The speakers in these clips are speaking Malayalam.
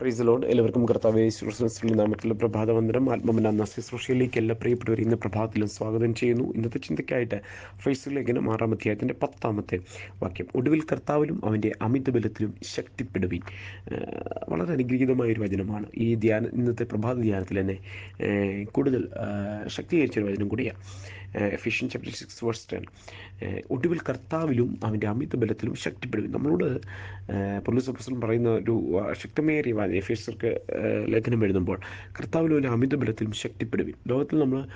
പ്രൈസ് ലോഡ് എല്ലാവർക്കും കർത്താവ് യേശുക്രിസ്തുവിന്റെ നാമത്തിലുള്ള പ്രഭാതവന്ദനം. ആത്മമന ശുശ്രൂഷയിലേക്ക് എല്ലാ പ്രിയപ്പെട്ടവരും ഇന്ന് പ്രഭാതത്തിലും സ്വാഗതം ചെയ്യുന്നു. ഇന്നത്തെ ചിന്തയ്ക്കായിട്ട് ഫൈസ് ലേഖനം ആറാം അധ്യായത്തിന്റെ പത്താമത്തെ വാക്യം. ഒടുവിൽ കർത്താവിലും അവന്റെ അമിത ബലത്തിലും ശക്തിപ്പെടുവി വളരെ അനുഗ്രഹീതമായ ഒരു വചനമാണ്. ഈ ധ്യാന ഇന്നത്തെ പ്രഭാത ധ്യാനത്തിൽ തന്നെ കൂടുതൽ ശക്തീകരിച്ചൊരു വചനം കൂടിയാണ്. Ephesians chapter six verse ten ഒടുവിൽ കർത്താവിലും അവന്റെ അമിത ബലത്തിലും ശക്തിപ്പെടുവിൻ. നമ്മളോട് പൊലീസ് ഓഫീസറും പറയുന്ന ഒരു ശക്തമേറിയ വാ- എഫേസ്യർക്ക് ലേഖനം എഴുതുമ്പോൾ കർത്താവിലും അവന്റെ അമിത ബലത്തിലും ശക്തിപ്പെടുവിൻ. ലോകത്തിൽ നമ്മൾ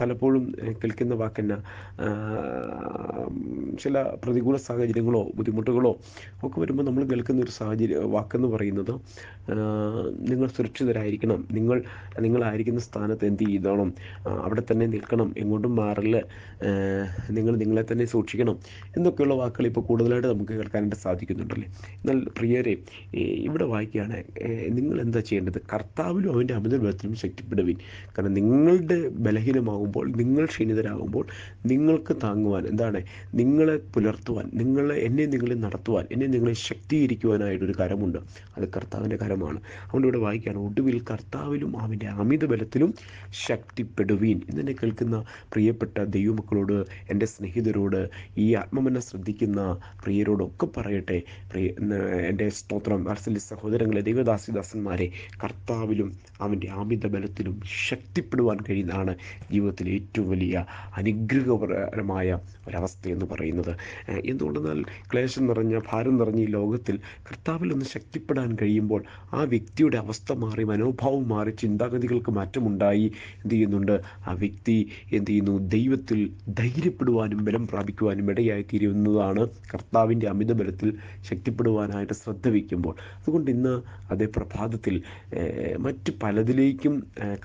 പലപ്പോഴും കേൾക്കുന്ന വാക്കെന്ന ചില പ്രതികൂല സാഹചര്യങ്ങളോ ബുദ്ധിമുട്ടുകളോ ഒക്കെ വരുമ്പോൾ നമ്മൾ കേൾക്കുന്ന ഒരു സാഹചര്യം വാക്കെന്ന് പറയുന്നത് നിങ്ങൾ സുരക്ഷിതരായിരിക്കണം. നിങ്ങൾ നിങ്ങളായിരിക്കുന്ന സ്ഥാനത്ത് എന്ത് ചെയ്തോണം? അവിടെ തന്നെ നിൽക്കണം. എങ്ങോട്ടും മാറില്ല. നിങ്ങൾ നിങ്ങളെ തന്നെ സൂക്ഷിക്കണം. എന്നൊക്കെയുള്ള വാക്കുകൾ ഇപ്പോൾ കൂടുതലായിട്ട് നമുക്ക് കേൾക്കാനായിട്ട് സാധിക്കുന്നുണ്ടല്ലേ? എന്നാൽ പ്രിയരെ ഇവിടെ വായിക്കുകയാണ് നിങ്ങൾ എന്താ ചെയ്യേണ്ടത്? കർത്താവിലും അവന്റെ അമിത ബലത്തിലും ശക്തിപ്പെടുവിൻ. കാരണം നിങ്ങളുടെ ബലഹീനമാകുമ്പോൾ നിങ്ങൾ ക്ഷീണിതരാകുമ്പോൾ നിങ്ങൾക്ക് താങ്ങുവാൻ എന്താണ്? നിങ്ങളെ പുലർത്തുവാൻ നിങ്ങളെ എന്നെ നിങ്ങളെ നടത്തുവാൻ എന്നെ നിങ്ങളെ ശക്തീകരിക്കുവാനായിട്ടൊരു കരമുണ്ട്. അത് കർത്താവിന്റെ കരമാണ്. അതുകൊണ്ട് ഇവിടെ വായിക്കുകയാണ് ഒടുവിൽ കർത്താവിലും അവന്റെ അമിത ബലത്തിലും ശക്തിപ്പെടുവീൻ. എന്നെ കേൾക്കുന്ന പ്രിയപ്പെട്ട ദൈവമക്കളോട് എന്റെ സ്നേഹിതരോട് ഈ ആത്മമന ശ്രദ്ധിക്കുന്ന പ്രിയരോടൊക്കെ പറയട്ടെ. പ്രിയ എന്റെ സ്തോത്രം അർസലി സഹോദരങ്ങളെ ദൈവദാസിദാസന്മാരെ കർത്താവിലും അവന്റെ ആമിത ബലത്തിലും ശക്തിപ്പെടുവാൻ കഴിയുന്നതാണ് ജീവിതത്തിലെ ഏറ്റവും വലിയ അനുഗ്രഹപരമായ ഒരവസ്ഥ എന്ന് പറയുന്നത്. എന്തുകൊണ്ടെന്നാൽ ക്ലേശം നിറഞ്ഞ ഭാരം നിറഞ്ഞ ഈ ലോകത്തിൽ കർത്താവിൽ ഒന്ന് ശക്തിപ്പെടാൻ കഴിയുമ്പോൾ ആ വ്യക്തിയുടെ അവസ്ഥ മാറി മനോഭാവം മാറി ചിന്താഗതികൾക്ക് മാറ്റമുണ്ടായി എന്ത് ചെയ്യുന്നുണ്ട്? ആ വ്യക്തി എന്ത് ചെയ്യുന്നു? ദൈവത്തിൽ ധൈര്യപ്പെടുവാനും ബലം പ്രാപിക്കുവാനും ഇടയായി തീരുന്നതാണ് കർത്താവിന്റെ അമിത ബലത്തിൽ ശക്തിപ്പെടുവാനായിട്ട് ശ്രദ്ധ വയ്ക്കുമ്പോൾ. അതുകൊണ്ട് ഇന്ന് അതേ പ്രഭാതത്തിൽ മറ്റ് പലതിലേക്കും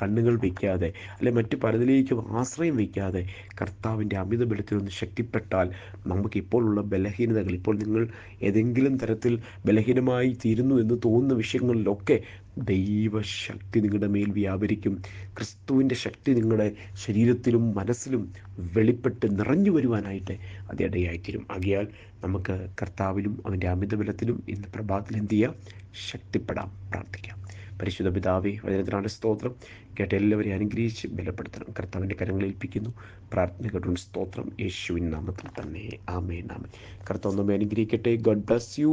കണ്ണുകൾ വയ്ക്കാതെ അല്ലെ മറ്റ് പലതിലേക്കും ആശ്രയം വയ്ക്കാതെ കർത്താവിന്റെ അമിത ബലത്തിൽ ഒന്ന് ശക്തിപ്പെട്ടാൽ നമുക്ക് ഇപ്പോഴുള്ള ബലഹീനതകൾ ഇപ്പോൾ നിങ്ങൾ ഏതെങ്കിലും തരത്തിൽ ബലഹീനമായി തീരുന്നു എന്ന് തോന്നുന്ന വിഷയങ്ങളിലൊക്കെ ദൈവശക്തി നിങ്ങളുടെ മേൽ വ്യാപരിക്കും. ക്രിസ്തുവിന്റെ ശക്തി നിങ്ങളുടെ ശരീരത്തിലും മനസ്സിലും വെളിപ്പെട്ട് നിറഞ്ഞു വരുവാനായിട്ട് അത് ഇടയായിത്തീരും. ആകിയാൽ നമുക്ക് കർത്താവിലും അവന്റെ അമിത ബലത്തിലും ഇന്ന് പ്രഭാതത്തിൽ എന്ത് ചെയ്യാം? ശക്തിപ്പെടാം. പ്രാർത്ഥിക്കാം. പരിശുദ്ധ പിതാവി വചനത്തിനാണ് സ്തോത്രം. കേട്ട എല്ലാവരെയും അനുഗ്രഹിച്ച് ബലപ്പെടുത്തണം. കർത്താവിന്റെ കരങ്ങളിൽ ഏൽപ്പിക്കുന്നു. പ്രാർത്ഥന കേട്ടുകൊണ്ട് സ്തോത്രം. യേശുവിൻ നാമത്തിൽ തന്നെ. ആമേ നാമേ കർത്താവ് നമ്മെ അനുഗ്രഹിക്കട്ടെ. God bless you